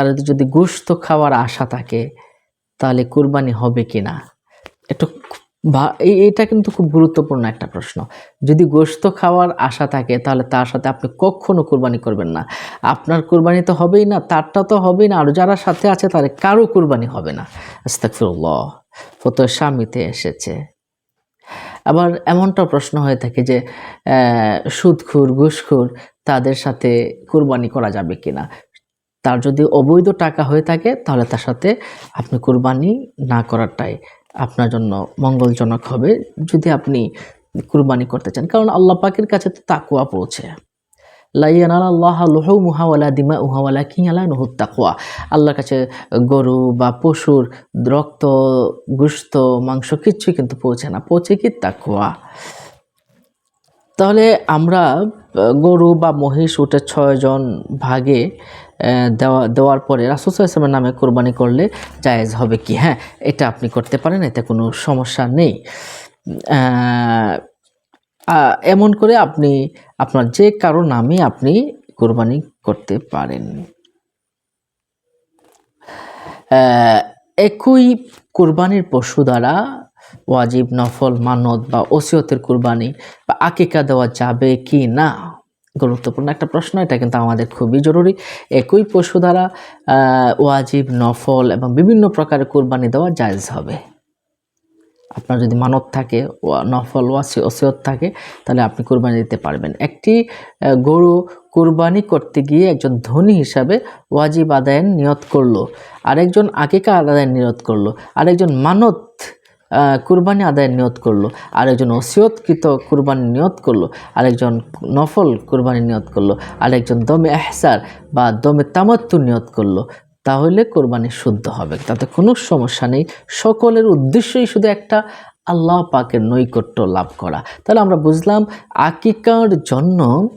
তার যদি গোস্ত খাওয়ার আশা থাকে, তাহলে কুরবানি হবে কি না? একটু এটা কিন্তু খুব গুরুত্বপূর্ণ একটা প্রশ্ন। যদি গোস্ত খাওয়ার আশা থাকে, তাহলে তার সাথে আপনি কখনো কুরবানি করবেন না। আপনার কুরবানি তো হবেই না, তারটা তো হবেই না, আর যারা সাথে আছে তাদের কারও কুরবানি হবে না। আস্তাকফিরুল্লাহ ফতো স্বামীতে এসেছে। আবার এমনটা প্রশ্ন হয়ে থাকে যে সুদখুর, ঘুষখুর, তাদের সাথে কুরবানি করা যাবে কিনা তার যদি অবৈধ টাকা হয়ে থাকে, তাহলে তার সাথে আপনি কুরবানি না করাটাই আপনার জন্য মঙ্গলজনক হবে যদি আপনি কুরবানি করতে চান। কারণ আল্লাহ পাকের কাছে তো তাকুয়া পৌঁছে। তাকুয়া আল্লাহর কাছে গরু বা পশুর রক্ত গুস্ত মাংস কিচ্ছুই কিন্তু পৌঁছে না। পৌঁছে কি তাকুয়া তাহলে আমরা গরু বা মহিষ উঠে ছয়জন ভাগে দেওয়া, দেওয়ার পরে রাসুসাহ ইসলামের নামে কোরবানি করলে জায়েজ হবে কি? হ্যাঁ এটা আপনি করতে পারেন, এতে কোনো সমস্যা নেই। এমন করে আপনি, আপনার যে কারও নামে আপনি কোরবানি করতে পারেন। একই কোরবানির পশু দ্বারা ওয়াজিব, নফল, মানত বা ওসিয়তের কোরবানি বা আকিকা দেওয়া যাবে কি না? গুরুত্বপূর্ণ একটা প্রশ্ন, এটা কিন্তু আমাদের খুবই জরুরি। একই পশু দ্বারা ওয়াজিব, নফল এবং বিভিন্ন প্রকারের কোরবানি দেওয়া জায়জ হবে। আপনার যদি মানত থাকে নফল ওসিয়ত থাকে, তাহলে আপনি কোরবানি দিতে পারবেন। একটি গরু কোরবানি করতে গিয়ে একজন ধনী হিসাবে ওয়াজিব আদায়ের নিয়ত করল, আরেকজন আকিকা আদায়ের নিয়ত করল, আরেকজন মানত কুরবানি আদায়ের নিয়ত করল। আরেকজন ওসিয়তকৃত কুরবানি নিয়ত করল। আরেকজন নফল কুরবানি নিয়ত করল। আরেকজন দমে এহসার বা দমে তামাত্তু নিয়ত করল। তাহলে কোরবানি শুদ্ধ হবে। তাতে কোনো সমস্যা নেই। সকলের উদ্দেশ্যই শুধু একটা আল্লাহ পাকের নৈকট্য লাভ করা। তাহলে আমরা বুঝলাম, আকিকার জন্য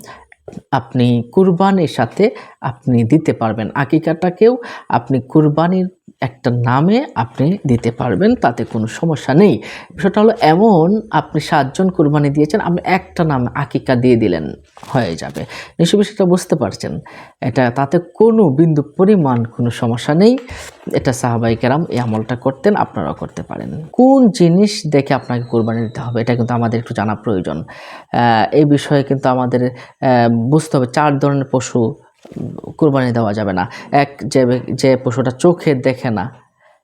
আপনি কুরবানির সাথে আপনি দিতে পারবেন। আকিকাটাকেও আপনি কুরবানির একটা নামে আপনি দিতে পারবেন, তাতে কোনো সমস্যা নেই। বিষয়টা হলো এমন, আপনি সাতজন কুরবানি দিয়েছেন, আপনি একটা নাম আকিকা দিয়ে দিলেন, হয়ে যাবে। নিশ্চয় বিষয়টা বুঝতে পারছেন। এটা, তাতে কোনো বিন্দু পরিমাণ কোনো সমস্যা নেই। এটা সাহাবাই কেরাম এই আমলটা করতেন, আপনারাও করতে পারেন। কোন জিনিস দেখে আপনাকে কোরবানি দিতে হবে, এটা কিন্তু আমাদের একটু জানা প্রয়োজন। এই বিষয়ে কিন্তু আমাদের বুঝতে হবে, চার ধরনের পশু কোরবানি দেওয়া যাবে না। এক, যে যে পশুটা চোখে দেখে না,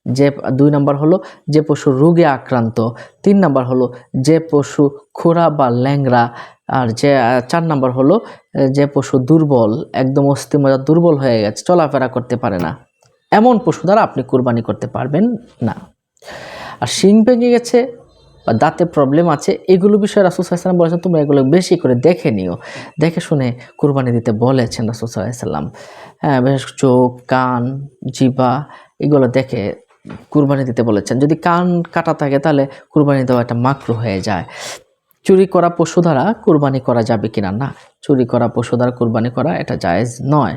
যে, দুই নম্বর হলো যে পশু রোগে আক্রান্ত, তিন নম্বর হলো যে পশু খোরা বা ল্যাংরা আর যে, চার নম্বর হলো যে পশু দুর্বল, একদম অস্থিমজা দুর্বল হয়ে গেছে, চলাফেরা করতে পারে না। এমন পশু দ্বারা আপনি কোরবানি করতে পারবেন না। আর শিং ভেঙে গেছে বা দাঁতে প্রবলেম আছে, এগুলো বিষয়ে রাসুল সাল্লাম বলেছেন, তোমরা এগুলো বেশি করে দেখে নিও। দেখে শুনে কোরবানি দিতে বলেছেন রাসুল সাল্লাম হ্যাঁ বেশ চোখ, কান জিবা এগুলো দেখে কুরবানি দিতে বলেছেন। যদি কান কাটা থাকে, তাহলে কুরবানি দেওয়া একটা মাকরু হয়ে যায়। চুরি করা পশু দ্বারা কুরবানি করা যাবে কিনা? না, চুরি করা পশু দ্বারা কুরবানি করা এটা জায়েজ নয়।